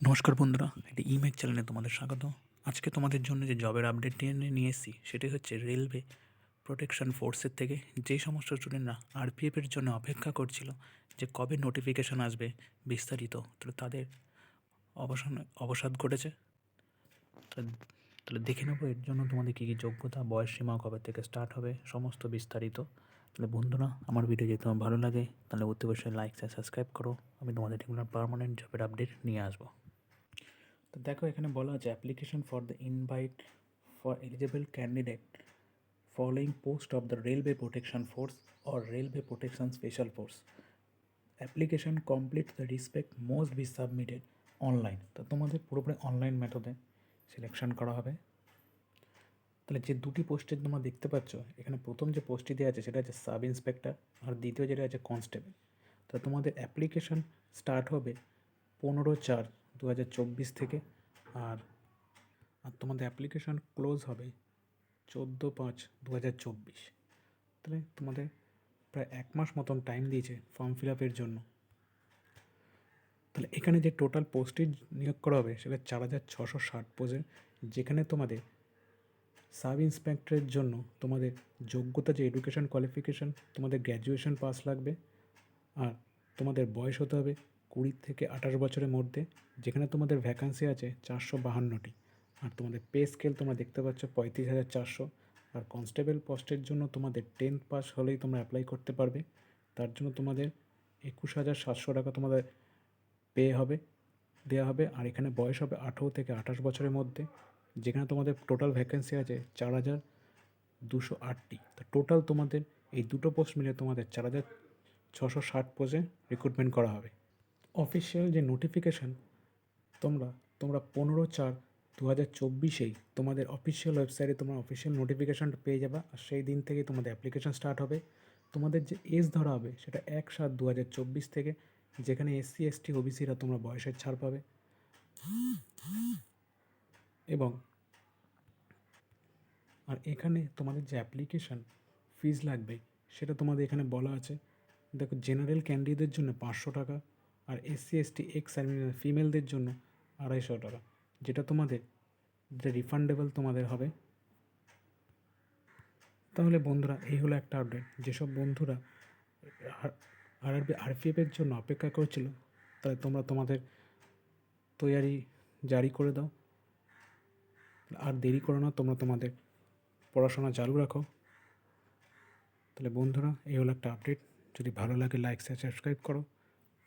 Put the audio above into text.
নমস্কার বন্ধুরা, একটি ইমেজ চ্যানেলে তোমাদের স্বাগত। আজকে তোমাদের জন্য যে জবের আপডেট নিয়ে এসেছি, সেটি হচ্ছে রেলওয়ে প্রোটেকশন ফোর্সের থেকে। যে সমস্ত স্টুডেন্টরা আরপিএফের জন্য অপেক্ষা করছিল যে কবে নোটিফিকেশান আসবে বিস্তারিত, তাহলে তাদের অবসান, অবসাদ ঘটেছে। তাহলে তাহলে দেখে নেব এর জন্য তোমাদের কী কী যোগ্যতা, বয়স সীমা কবে থেকে স্টার্ট হবে, সমস্ত বিস্তারিত। তাহলে বন্ধুরা, আমার ভিডিও যদি তোমার ভালো লাগে, তাহলে অতি অবশ্যই লাইক সাবস্ক্রাইব করো। আমি তোমাদের রেগুলার পারমানেন্ট জবের আপডেট নিয়ে আসব। তো দেখো এখানে বলা আছে application for the invite for eligible candidate following post of the railway protection force or railway protection special force application complete the respect most be submitted online তো তোমাদের পুরোপুরি অনলাইন মেথডে সিলেকশন করা হবে। তাহলে যে দুটি পোস্টের তোমরা দেখতে পাচ্ছ, এখানে প্রথম যে পোস্টটি দেওয়া আছে সেটা হচ্ছে সাব ইন্সপেক্টর আর দ্বিতীয় যেটা আছে কনস্টেবল তো তোমাদের অ্যাপ্লিকেশন স্টার্ট হবে পনেরো চার দু হাজার চব্বিশ থেকে। আর আর তোমাদের অ্যাপ্লিকেশন ক্লোজ হবে চোদ্দ পাঁচ দু তাহলে তোমাদের প্রায় এক মাস মতন টাইম দিয়েছে ফর্ম ফিল আপের জন্য। তাহলে এখানে যে টোটাল পোস্টে নিয়োগ করা হবে সেটা চার হাজার ছশো ষাট পোস্টে যেখানে তোমাদের সাব ইন্সপেক্টরের জন্য তোমাদের যোগ্যতা যে এডুকেশন কোয়ালিফিকেশান তোমাদের গ্র্যাজুয়েশন পাস লাগবে। আর তোমাদের বয়স হতে হবে কুড়ি থেকে আঠাশ বছরের মধ্যে যেখানে তোমাদের ভ্যাকান্সি আছে চারশো বাহান্নটি। আর তোমাদের পে স্কেল তোমরা দেখতে পাচ্ছ পঁয়ত্রিশ হাজার চারশো। আর কনস্টেবল পোস্টের জন্য তোমাদের টেন্থ পাস হলেই তোমরা অ্যাপ্লাই করতে পারবে। তার জন্য তোমাদের একুশ হাজার সাতশো টাকা তোমাদের পে হবে দেওয়া হবে। আর এখানে বয়স হবে আঠেরো থেকে আঠাশ বছরের মধ্যে। যেখানে তোমাদের টোটাল ভ্যাকেন্সি আছে চার হাজার দুশো আটটি। তো টোটাল তোমাদের এই দুটো পোস্ট মিলে তোমাদের চার হাজার ছশো ষাট পোস্টে রিক্রুটমেন্ট করা হবে। অফিসিয়াল যে নোটিফিকেশান তোমরা তোমরা পনেরো চার দু হাজার চব্বিশেই তোমাদের অফিসিয়াল ওয়েবসাইটে তোমরা অফিসিয়াল নোটিফিকেশানটা পেয়ে যাবে আর সেই দিন থেকেই তোমাদের অ্যাপ্লিকেশান স্টার্ট হবে। তোমাদের যে এজ ধরা হবে সেটা এক সাত দু হাজার চব্বিশ থেকে, যেখানে এসসি এসটি ওবিসিরা তোমরা বয়সের ছাড় পাবে। এবং আর এখানে তোমাদের যে অ্যাপ্লিকেশান ফিজ লাগবে, সেটা তোমাদের এখানে বলা আছে। দেখো জেনারেল ক্যান্ডিডেটদের জন্য পাঁচশো টাকা আর এসসি এসটি এক্স ফিমেলদের জন্য আড়াইশো টাকা, যেটা তোমাদের, যেটা রিফান্ডেবল তোমাদের হবে। তাহলে বন্ধুরা, এই হলো একটা আপডেট যেসব বন্ধুরা আর আরপিএফের জন্য অপেক্ষা করছিল, তাহলে তোমরা তোমাদের তৈয়ারি জারি করে দাও। আর দেরি করো না, তোমরা তোমাদের পড়াশোনা চালু রাখো। তাহলে বন্ধুরা, এই হলো একটা আপডেট যদি ভালো লাগে লাইক শেয়ার সাবস্ক্রাইব করো।